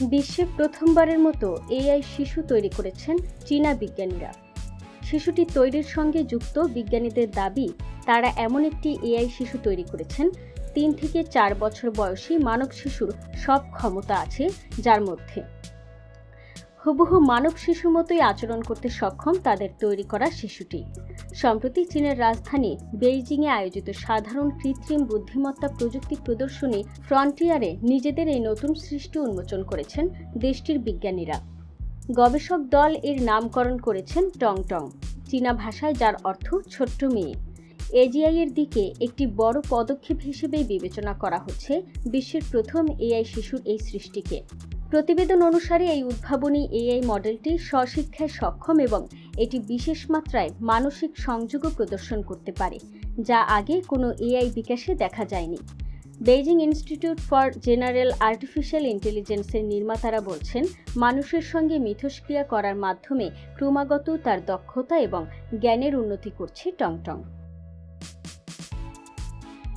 বিশ্বে প্রথমবারের মতো এআই শিশু তৈরি করেছেন চীনা বিজ্ঞানীরা। শিশুটি তৈরির সঙ্গে যুক্ত বিজ্ঞানীদের দাবি, তারা এমন একটি এআই শিশু তৈরি করেছেন, তিন থেকে চার বছর বয়সী মানব শিশুর সব ক্ষমতা আছে যার মধ্যে। হুবহু মানব শিশুর মতোই আচরণ করতে সক্ষম তাদের তৈরি করা শিশুটি। সম্প্রতি চীনের রাজধানী বেইজিংয়ে আয়োজিত সাধারণ কৃত্রিম বুদ্ধিমত্তা প্রযুক্তি প্রদর্শনী ফ্রন্টিয়ারে নিজেদের এই নতুন সৃষ্টি উন্মোচন করেছেন দেশটির বিজ্ঞানীরা। গবেষক দল এর নামকরণ করেছেন টং টং চীনা ভাষায় যার অর্থ ছোট্ট মেয়ে এজিআই এর দিকে একটি বড় পদক্ষেপ হিসেবেই বিবেচনা করা হচ্ছে বিশ্বের প্রথম এআই শিশুর এই সৃষ্টিকে। প্রতিবেদন অনুসারে এই উদ্ভাবনী এআই মডেলটি স্বশিক্ষায় সক্ষম এবং এটি বিশেষ মাত্রায় মানসিক সংযোগও প্রদর্শন করতে পারে, যা আগে কোনো এআই বিকাশে দেখা যায়নি। Beijing Institute for General Artificial ইন্টেলিজেন্সের নির্মাতারা বলছেন, মানুষের সঙ্গে মিথস্ক্রিয়া করার মাধ্যমে ক্রমাগত তার দক্ষতা এবং জ্ঞানের উন্নতি করছে টংটং।